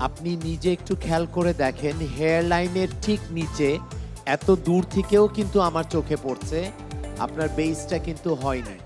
আপনি নিজে একটু খেয়াল করে দেখেন হেয়ার লাইনের ঠিক নিচে এত দূর থেকেও কিন্তু আমার চোখে পড়ছে, আপনার বেসটা কিন্তু হয় প্রিয়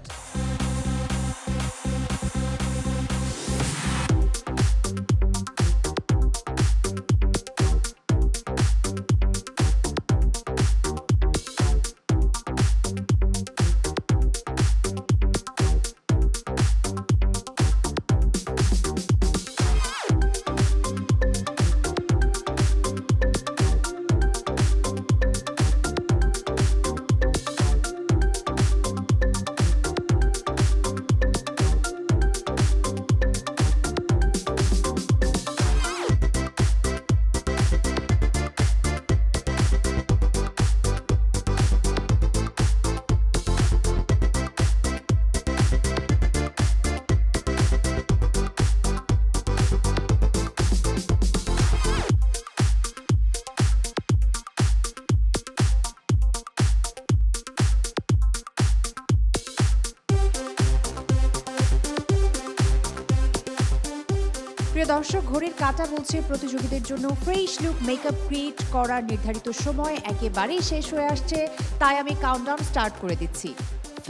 দর্শক, ঘড়ির কাঁটা বলছে প্রতিযোগীদের জন্য ফ্রেশ লুক মেকআপ ক্রিয়েট করার নির্ধারিত সময় একেবারেই শেষ হয়ে আসছে, তাই আমি কাউন্টডাউন স্টার্ট করে দিচ্ছি।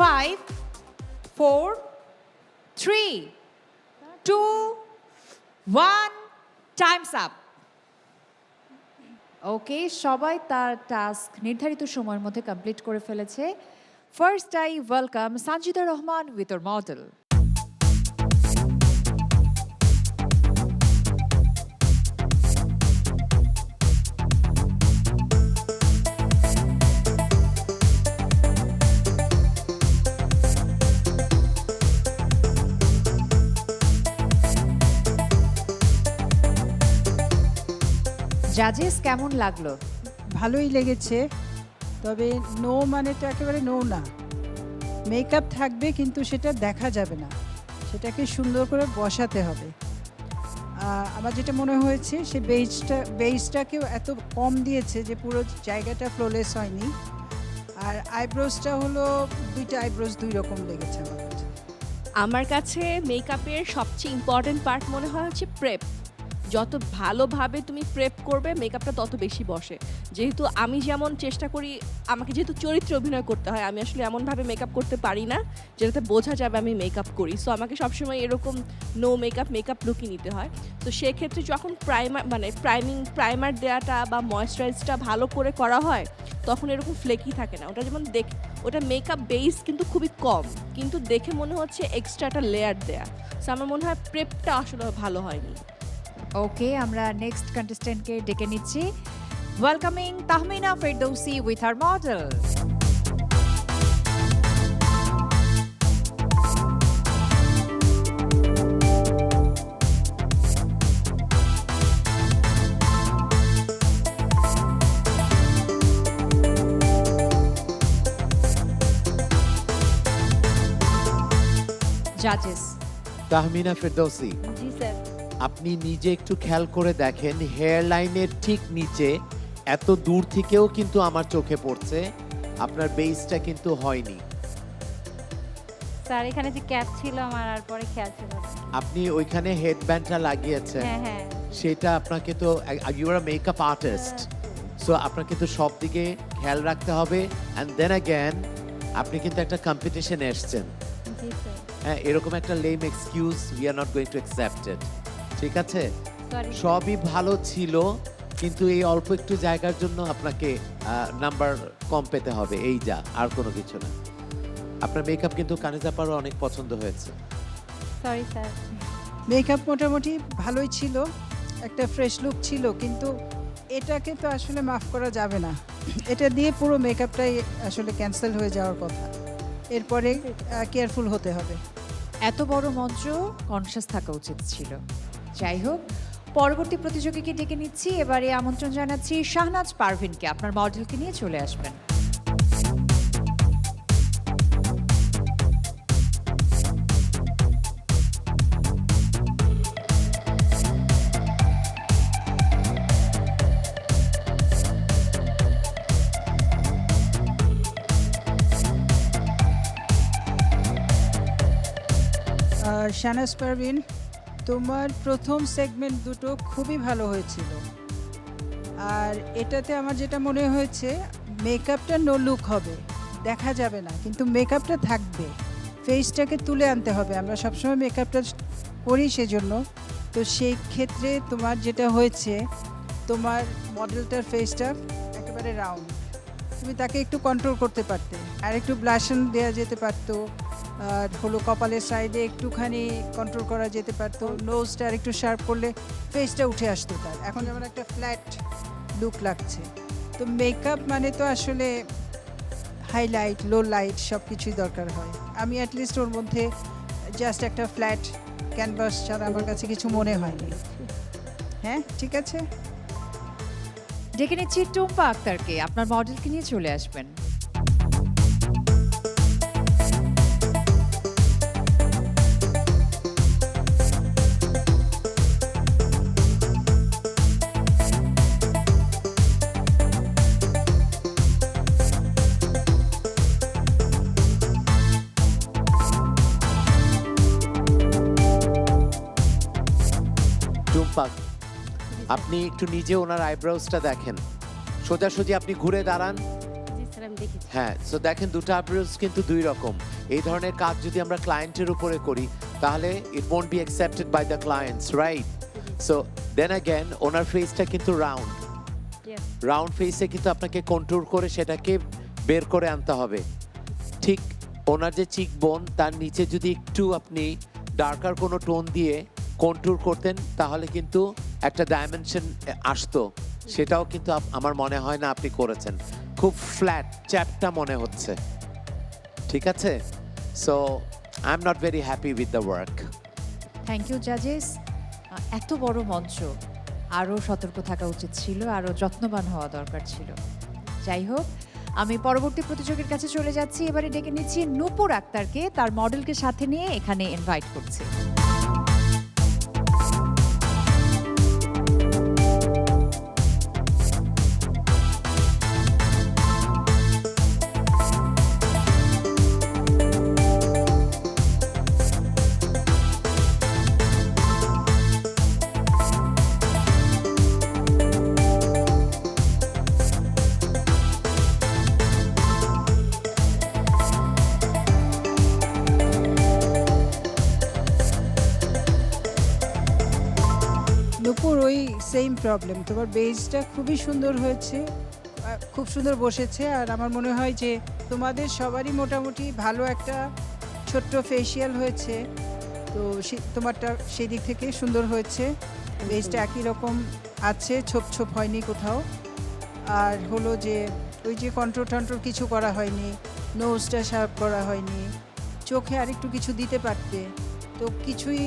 Five four three two one times up okay সবাই তার টাস্ক নির্ধারিত সময়ের মধ্যে কমপ্লিট করে ফেলেছে। First I welcome Sanjida Rahman with or model জাজেস কেমন লাগল? ভালোই লেগেছে তবে নো মানে তো একেবারে নো না। মেকআপ থাকবে কিন্তু সেটা দেখা যাবে না। সেটাকে সুন্দর করে বসাতে হবে। আমার যেটা মনে হয়েছে সে বেজটা বেজটাকেও এত কম দিয়েছে যে পুরো জায়গাটা ফ্লোলেস হয়নি। আর আইব্রোসটা হলো দুইটা আইব্রোস দুই রকম লেগেছে আমার কাছে। আমার কাছে মেকআপের সবচেয়ে ইম্পর্ট্যান্ট পার্ট মনে হয় হচ্ছে প্রেপ যত ভালোভাবে তুমি প্রেপ করবে মেকআপটা তত বেশি বসে। যেহেতু আমি যেমন চেষ্টা করি, আমাকে যেহেতু চরিত্রে অভিনয় করতে হয়, আমি আসলে এমনভাবে মেকআপ করতে পারি না, যেটাতে বোঝা যাবে আমি মেকআপ করি। সো আমাকে সবসময় এরকম নো মেকআপ মেকআপ লুকই নিতে হয়। তো সেক্ষেত্রে যখন প্রাইমার মানে প্রাইমিং প্রাইমার দেওয়াটা বা ময়েশ্চারাইজটা ভালো করে করা হয়, তখন এরকম ফ্লেকি থাকে না। ওটা যেমন দেখ, ওটা মেকআপ বেস কিন্তু খুবই কম, কিন্তু দেখে মনে হচ্ছে এক্সট্রা একটা লেয়ার দেয়া। সো আমার মনে হয় প্রেপটা আসলে ভালো হয়নি। ওকে আমরা নেক্সট কন্টেস্টেন্টকে ডেকে নিচ্ছি। Welcoming Tahmina Ferdousi with her model জাজেস Tahmina Ferdousi জি স্যার আপনি নিজে একটু খেয়াল করে দেখেন হেয়ার লাইনের ঠিক নিচে এত দূর থেকেও কিন্তু আমার চোখে পড়ছে আপনার বেসটা কিন্তু হয়নি। স্যার এখানে যে ক্যাপ ছিল আমার আর পরে খেয়াল ছিল না। আপনি ওইখানে হেডব্যান্ডটা লাগিয়েছেন। হ্যাঁ হ্যাঁ। সেটা আপনাকে তো you are makeup artist so আপনাকে তো সব দিকে খেয়াল রাখতে হবে অ্যান্ড দেন অ্যাগেন আপনি কিন্তু একটা কম্পিটিশনে এসছেন। জি স্যার। হ্যাঁ এরকম একটা lame excuse we are not going to accept it ঠিক আছে? সবই ভালো ছিল কিন্তু এই অল্প একটু জায়গার জন্য আপনাকে নাম্বার কম পেতে হবে। এই যা আর কোনো কিছু না। আপনার মেকআপ কিন্তু কানিজাপারও অনেক পছন্দ হয়েছে। সরি স্যার মেকআপ মোটামুটি ভালোই ছিল একটা ফ্রেশ লুক ছিল কিন্তু এটাকে তো আসলে মাফ করা যাবে না। এটা দিয়ে পুরো মেকআপটাই আসলে ক্যান্সেল হয়ে যাওয়ার কথা। এরপরে কেয়ারফুল হতে হবে। এত বড় মঞ্চ কনসিয়াস থাকা উচিত ছিল। যাই হোক, পরবর্তী প্রতিযোগীকে ডেকে নিচ্ছি। এবারে আমন্ত্রণ জানাচ্ছি শাহনাজ পারভিনকে। আপনার মডেলকে নিয়ে চলে আসবেন। শানাস পারভিন তোমার প্রথম সেগমেন্ট দুটো খুবই ভালো হয়েছিল। আর এটাতে আমার যেটা মনে হয়েছে মেকআপটা নো লুক হবে, দেখা যাবে না, কিন্তু মেকআপটা থাকবে। ফেসটাকে তুলে আনতে হবে, আমরা সবসময় মেকআপটা করি সেজন্য। তো সেই ক্ষেত্রে তোমার যেটা হয়েছে, তোমার মডেলটার ফেসটা একেবারে রাউন্ড তুমি তাকে একটু কন্ট্রোল করতে পারতে, আর একটু ব্লাশন দেওয়া যেতে পারতো। হলো কপালের সাইডে একটুখানি কন্ট্রোল করা যেতে পারতো নোজটা আর একটু শার্প করলে ফেসটা উঠে আসতো তার। এখন যেমন একটা ফ্ল্যাট লুক লাগছে। তো মেকআপ মানে তো আসলে হাইলাইট লো লাইট সব কিছুই দরকার হয়। আমি অ্যাটলিস্ট ওর মধ্যে জাস্ট একটা ফ্ল্যাট ক্যানভাস ছাড়া আমার কাছে কিছু মনে হয়নি। হ্যাঁ ঠিক আছে? ডেকে নিচ্ছি টুম্পা আক্তারকে। আপনার মডেলকে নিয়ে চলে আসবেন। টুম্পা আপনি একটু নিজে ওনার আইব্রাউজটা দেখেন। সোজাসুজি আপনি ঘুরে দাঁড়ান। হ্যাঁ সো দেখেন দুটো আইব্রাউজ কিন্তু দুই রকম। এই ধরনের কাজ যদি আমরা ক্লায়েন্টের উপরে করি তাহলে it won't be accepted by the clients right so then again ওনার ফেসটা কিন্তু রাউন্ড রাউন্ড ফেসে কিন্তু আপনাকে কন্ট্রোল করে সেটাকে বের করে আনতে হবে। ঠিক ওনার যে চিক বোন তার নিচে যদি একটু আপনি ডার্কার কোনো টোন দিয়ে কন্ট্রোল করতেন, তাহলে কিন্তু একটা ডাইমেনশন আসতো। সেটাও কিন্তু আমার মনে হয় না আপনি করেছেন। খুব ফ্ল্যাট চ্যাপটা মনে হচ্ছে। ঠিক আছে? So I am not very happy with the work thank you জাজেস এত বড় মঞ্চ। আরও সতর্ক থাকা উচিত ছিল, আরও যত্নবান হওয়া দরকার ছিল। যাই হোক, আমি পরবর্তী প্রতিযোগীর কাছে চলে যাচ্ছি। এবারে ডেকে নিচ্ছি নূপুর আক্তারকে, তার মডেলকে সাথে নিয়ে এখানে ইনভাইট করছি। প্রবলেম তোমার বেজটা খুবই সুন্দর হয়েছে খুব সুন্দর বসেছে, আর আমার মনে হয় যে তোমাদের সবারই মোটামুটি ভালো একটা ছোট্ট ফেসিয়াল হয়েছে। তো তোমারটা সেই দিক থেকে সুন্দর হয়েছে। বেজটা একই রকম আছে, ছোপ ছোপ হয়নি কোথাও। আর হলো যে ওই যে কন্ট্রোল টন্ট্রোল কিছু করা হয়নি নোজটা শার্প করা হয়নি, চোখে আরেকটু কিছু দিতে পারতে। তো কিছুই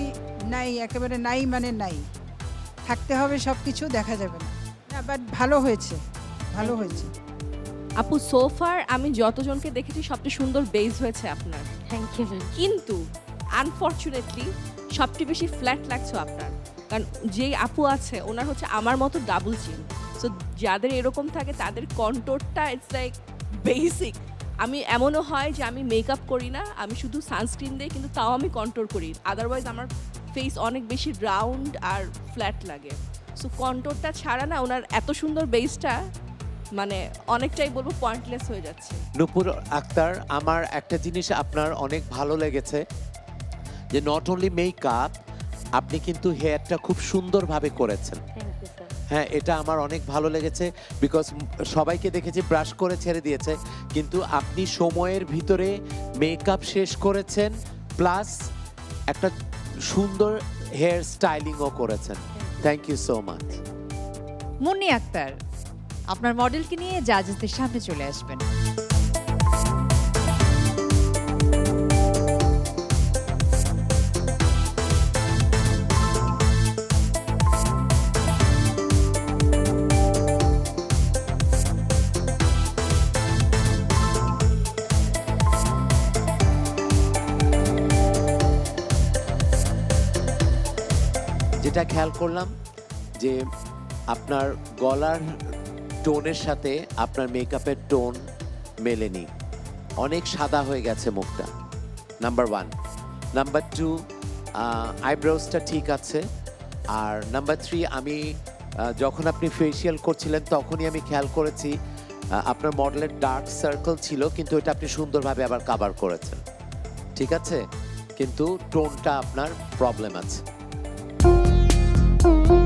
নাই, একেবারে নাই মানে নাই। থাকতে হবে সব কিছু দেখা যাবে না। বাট ভালো হয়েছে ভালো হয়েছে। আপু সোফার আমি যতজনকে দেখেছি সবচেয়ে সুন্দর বেজ হয়েছে আপনার। থ্যাংক ইউ কিন্তু আনফর্চুনেটলি সবচেয়ে বেশি ফ্ল্যাট লাগছে আপনার। কারণ যেই আপু আছে ওনার হচ্ছে আমার মতো ডাবল চিন সো যাদের এরকম থাকে তাদের কন্ট্রোলটা ইটস লাইক বেসিক আমি এমনও হয় যে আমি মেকআপ করি না আমি শুধু সানস্ক্রিন দিই কিন্তু তাও আমি কন্ট্রোল করি। আদারওয়াইজ আমার ফেস অনেক বেশি রাউন্ড আর ফ্ল্যাট লাগে। সো কন্ট্রোলটা ছাড়া না ওনার এত সুন্দর বেসটা মানে অনেকটাই বলব পয়েন্টলেস হয়ে যাচ্ছে। নুপুর আক্তার আমার একটা জিনিস আপনার অনেক ভালো লেগেছে যে নট অনলি মেকআপ আপনি কিন্তু হেয়ারটা খুব সুন্দরভাবে করেছেন। হ্যাঁ এটা আমার অনেক ভালো লেগেছে বিকজ সবাইকে দেখেছি ব্রাশ করে ছেড়ে দিয়েছে কিন্তু আপনি সময়ের ভিতরে মেকআপ শেষ করেছেন প্লাস একটা সুন্দর হেয়ার স্টাইলিংও করেছেন। Thank you so much Munni Akter, আপনার মডেলকে নিয়ে জাজেসদের সামনে চলে আসবেন। যেটা খেয়াল করলাম যে আপনার গলার টোনের সাথে আপনার মেকআপের টোন মেলেনি। অনেক সাদা হয়ে গেছে মুখটা। নাম্বার ওয়ান নাম্বার টু আইব্রোসটা ঠিক আছে। আর নাম্বার থ্রি আমি যখন আপনি ফেসিয়াল করছিলেন, তখনই আমি খেয়াল করেছি আপনার মডেলের ডার্ক সার্কেল ছিল, কিন্তু এটা আপনি সুন্দরভাবে আবার কাভার করেছেন। ঠিক আছে? কিন্তু টোনটা আপনার প্রবলেম আছে। thank you